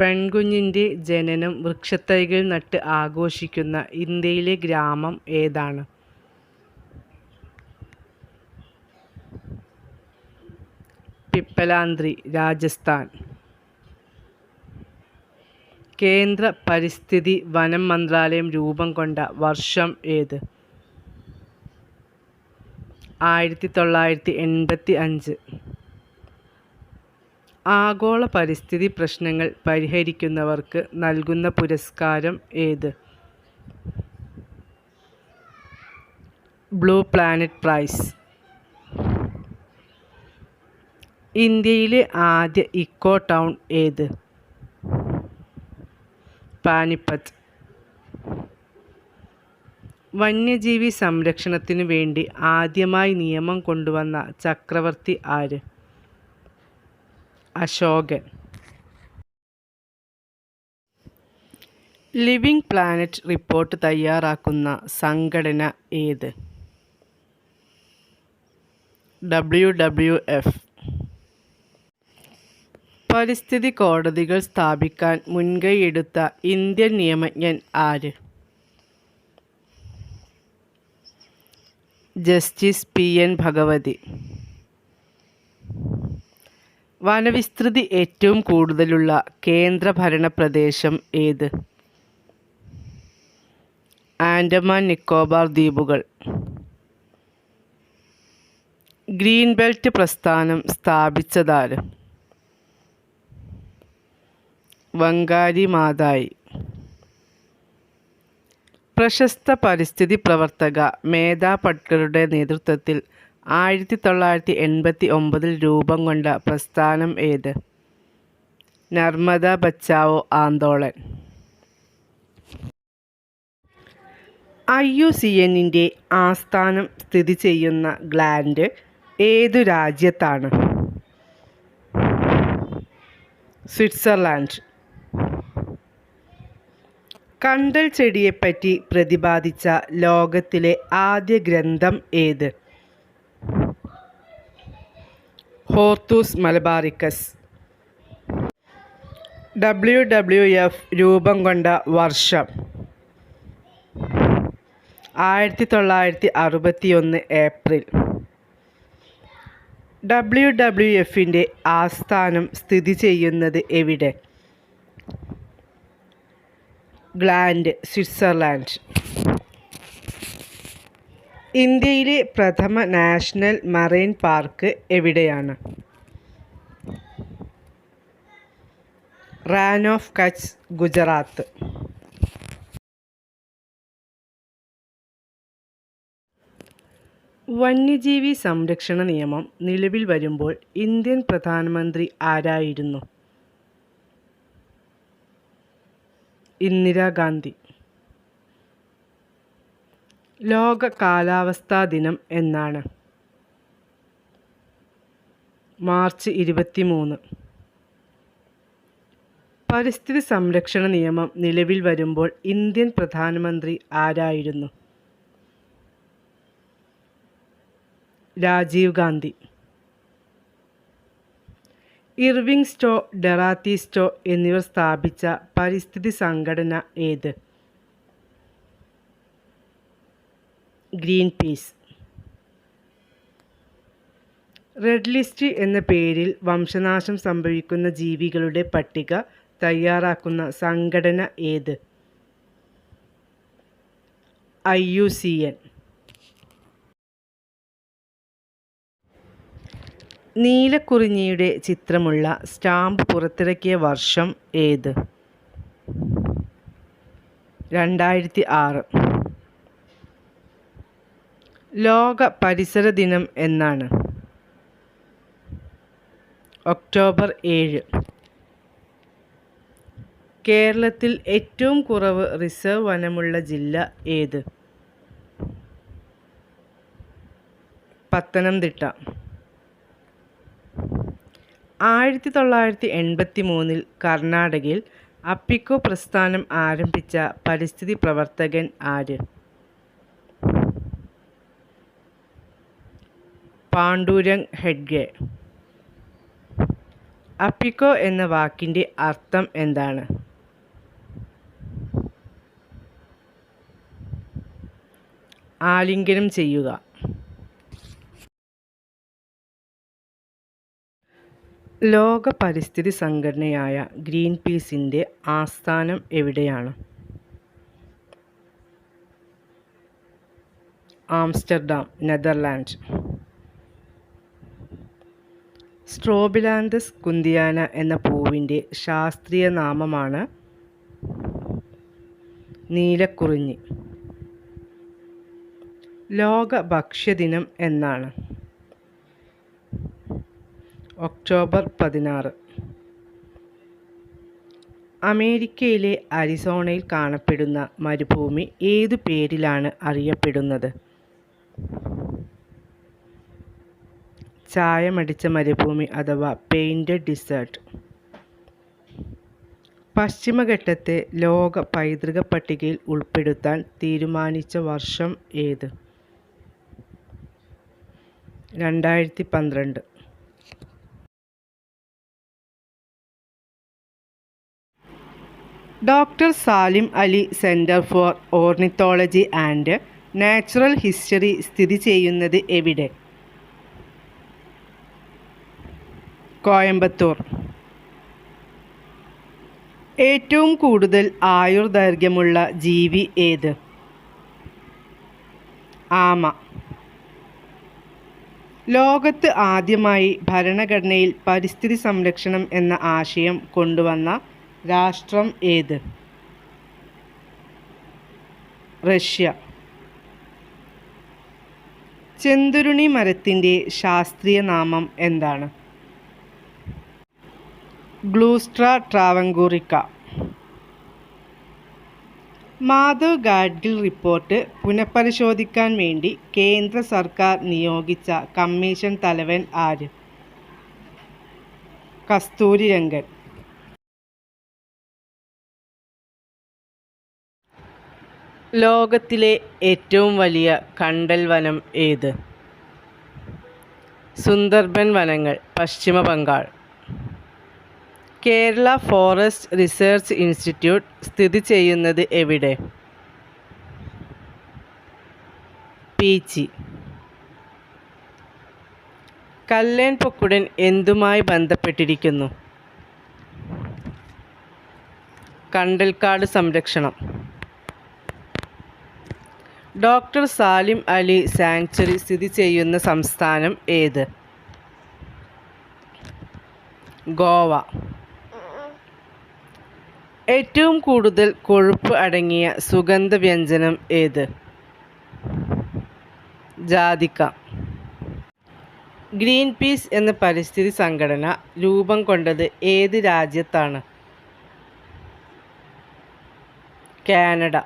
പെൺകുഞ്ഞിന്റെ ജനനം വൃക്ഷത്തൈകൾ നട്ട് ആഘോഷിക്കുന്ന ഇന്ത്യയിലെ ഗ്രാമം ഏതാണ്? പിപ്പലാന്ത്രി രാജസ്ഥാൻ. കേന്ദ്ര പരിസ്ഥിതി വനം മന്ത്രാലയം രൂപം കൊണ്ട വർഷം ഏത്? ആയിരത്തി തൊള്ളായിരത്തി എൺപത്തി അഞ്ച്. ആഗോള പരിസ്ഥിതി പ്രശ്നങ്ങൾ പരിഹരിക്കുന്നവർക്ക് നൽകുന്ന പുരസ്കാരം ഏത്? Blue planet prize. ഇന്ത്യയിലെ ആദ്യ ഇക്കോ ടൗൺ ഏത്? പാനിപ്പത്ത്. വന്യജീവി സംരക്ഷണത്തിനു വേണ്ടി ആദ്യമായി നിയമം കൊണ്ടുവന്ന ചക്രവർത്തി ആര്? അശോകൻ. ലിവിംഗ് പ്ലാനറ്റ് റിപ്പോർട്ട് തയ്യാറാക്കുന്ന സംഘടന ഏത്? W W F. പരിസ്ഥിതി കോടതികൾ സ്ഥാപിക്കാൻ മുൻകൈയെടുത്ത ഇന്ത്യൻ നിയമജ്ഞൻ ആര്? Justice P N Bhagwati. വനവിസ്തൃതി ഏറ്റവും കൂടുതലുള്ള കേന്ദ്രഭരണ പ്രദേശം ഏത്? ആൻഡമാൻ നിക്കോബാർ ദ്വീപുകൾ. ഗ്രീൻ ബെൽറ്റ് പ്രസ്ഥാനം സ്ഥാപിച്ചതാര്? വങ്കാരി മാതായി. പ്രശസ്ത പരിസ്ഥിതി പ്രവർത്തക മേധാ പട്കറുടെ നേതൃത്വത്തിൽ ആയിരത്തി തൊള്ളായിരത്തി എൺപത്തി ഒമ്പതിൽ രൂപം കൊണ്ട പ്രസ്ഥാനം ഏത്? Narmada Bachao Andolan. I U C എന്നിന്റെ ആസ്ഥാനം സ്ഥിതി ചെയ്യുന്ന ഗ്ലാൻഡ് ഏതു രാജ്യത്താണ്? സ്വിറ്റ്സർലാൻഡ്. കണ്ടൽ ചെടിയെപ്പറ്റി പ്രതിപാദിച്ച ലോകത്തിലെ ആദ്യ ഗ്രന്ഥം ഏത്? Hortus Malabaricus W W F രൂപം കൊണ്ട വർഷം. ആയിരത്തി തൊള്ളായിരത്തി അറുപത്തി ഒന്ന് ഏപ്രിൽ. ഡബ്ല്യു ഡബ്ല്യു എഫിന്റെ ആസ്ഥാനം സ്ഥിതി ചെയ്യുന്നത് എവിടെ? Gland Switzerland. ഇന്ത്യയിലെ പ്രഥമ നാഷണൽ മറൈൻ പാർക്ക് എവിടെയാണ്? റാൻ ഓഫ് കച്ച് ഗുജറാത്ത്. വന്യജീവി സംരക്ഷണ നിയമം നിലവിൽ വരുമ്പോൾ ഇന്ത്യൻ പ്രധാനമന്ത്രി ആരായിരുന്നു? ഇന്ദിരാഗാന്ധി. ലോക കാലാവസ്ഥാ ദിനം എന്നാണ്. മാർച്ച് ഇരുപത്തി മൂന്ന് പരിസ്ഥിതി സംരക്ഷണ നിയമം നിലവിൽ വരുമ്പോൾ ഇന്ത്യൻ പ്രധാനമന്ത്രി ആരായിരുന്നു? രാജീവ് ഗാന്ധി. ഇർവിങ് സ്റ്റോ ഡെറാത്തി സ്റ്റോ എന്നിവർ സ്ഥാപിച്ച പരിസ്ഥിതി സംഘടന ഏത്? Green peas. റെഡ് ലിസ്റ്റ് എന്ന പേരിൽ വംശനാശം സംഭവിക്കുന്ന ജീവികളുടെ പട്ടിക തയ്യാറാക്കുന്ന സംഘടന ഏത്? I U C N. നീലക്കുറിഞ്ഞിയുടെ ചിത്രമുള്ള സ്റ്റാമ്പ് പുറത്തിറക്കിയ വർഷം ഏത്? രണ്ടായിരത്തി ആറ്. ലോക പരിസര ദിനം എന്നാണ്. ഒക്ടോബർ ഏഴ്. കേരളത്തിൽ ഏറ്റവും കുറവ് റിസർവ് വനമുള്ള ജില്ല ഏത്? പത്തനംതിട്ട. ആയിരത്തി തൊള്ളായിരത്തി എൺപത്തി മൂന്നിൽ കർണാടകയിൽ അപ്പിക്കോ പ്രസ്ഥാനം ആരംഭിച്ച പരിസ്ഥിതി പ്രവർത്തകൻ ആര്? പാണ്ഡുരംഗ് ഹെഡ്ഗെ. അപ്പിക്കോ എന്ന വാക്കിന്റെ അർത്ഥം എന്താണ്? ആലിംഗനം ചെയ്യുക. ലോക പരിസ്ഥിതി സംഘടനയായ ഗ്രീൻ പീസിന്റെ ആസ്ഥാനം എവിടെയാണ്? ആംസ്റ്റർഡാം നെതർലാൻഡ് സ്ട്രോബിലാന്തസ് കുന്തിയാന എന്ന പൂവിന്റെ ശാസ്ത്രീയ നാമമാണ് നീലക്കുറിഞ്ഞി. ലോക ഭക്ഷ്യദിനം എന്നാണ്. ഒക്ടോബർ പതിനാറ്. അമേരിക്കയിലെ അരിസോണയിൽ കാണപ്പെടുന്ന മരുഭൂമി ഏതു പേരിലാണ് അറിയപ്പെടുന്നത്? ചായമടിച്ച മരുഭൂമി അഥവാ പെയിന്റഡ് ഡിസേർട്ട് പശ്ചിമഘട്ടത്തെ ലോക പൈതൃക പട്ടികയിൽ ഉൾപ്പെടുത്താൻ തീരുമാനിച്ച വർഷം ഏത്? രണ്ടായിരത്തി പന്ത്രണ്ട് doctor Salim Ali centre for ornithology and natural history സ്ഥിതി ചെയ്യുന്നത് എവിടെ? കോയമ്പത്തൂർ. ഏറ്റവും കൂടുതൽ ആയുർദൈർഘ്യമുള്ള ജീവി ഏത്? ആമ. ലോകത്ത് ആദ്യമായി ഭരണഘടനയിൽ പരിസ്ഥിതി സംരക്ഷണം എന്ന ആശയം കൊണ്ടുവന്ന രാഷ്ട്രം ഏത്? റഷ്യ. ചെന്തുരുണി മരത്തിന്റെ ശാസ്ത്രീയ നാമം എന്താണ്? Gluta travancorica. Madhav Gadgil report പുനഃപരിശോധിക്കാൻ വേണ്ടി കേന്ദ്ര സർക്കാർ നിയോഗിച്ച കമ്മീഷൻ തലവൻ ആര്? കസ്തൂരി രംഗൻ. ലോകത്തിലെ ഏറ്റവും വലിയ കണ്ടൽ വനം ഏത്? സുന്ദർബൻ വനങ്ങൾ പശ്ചിമ Bengal Kerala forest research institute സ്ഥിതി ചെയ്യുന്നത് എവിടെ? പീച്ചി. കല്ലേൻ പൊക്കുടൻ എന്തുമായി ബന്ധപ്പെട്ടിരിക്കുന്നു? കണ്ടൽക്കാട് സംരക്ഷണം. ഡോക്ടർ സാലിം അലി സാങ്ച്വറി സ്ഥിതി ചെയ്യുന്ന സംസ്ഥാനം ഏത്? ഗോവ. ഏറ്റവും കൂടുതൽ കൊഴുപ്പ് അടങ്ങിയ സുഗന്ധ വ്യഞ്ജനം ഏത്? ജാതിക്ക. ഗ്രീൻ പീസ് എന്ന പരിസ്ഥിതി സംഘടന രൂപം കൊണ്ടത് ഏത് രാജ്യത്താണ്? കാനഡ.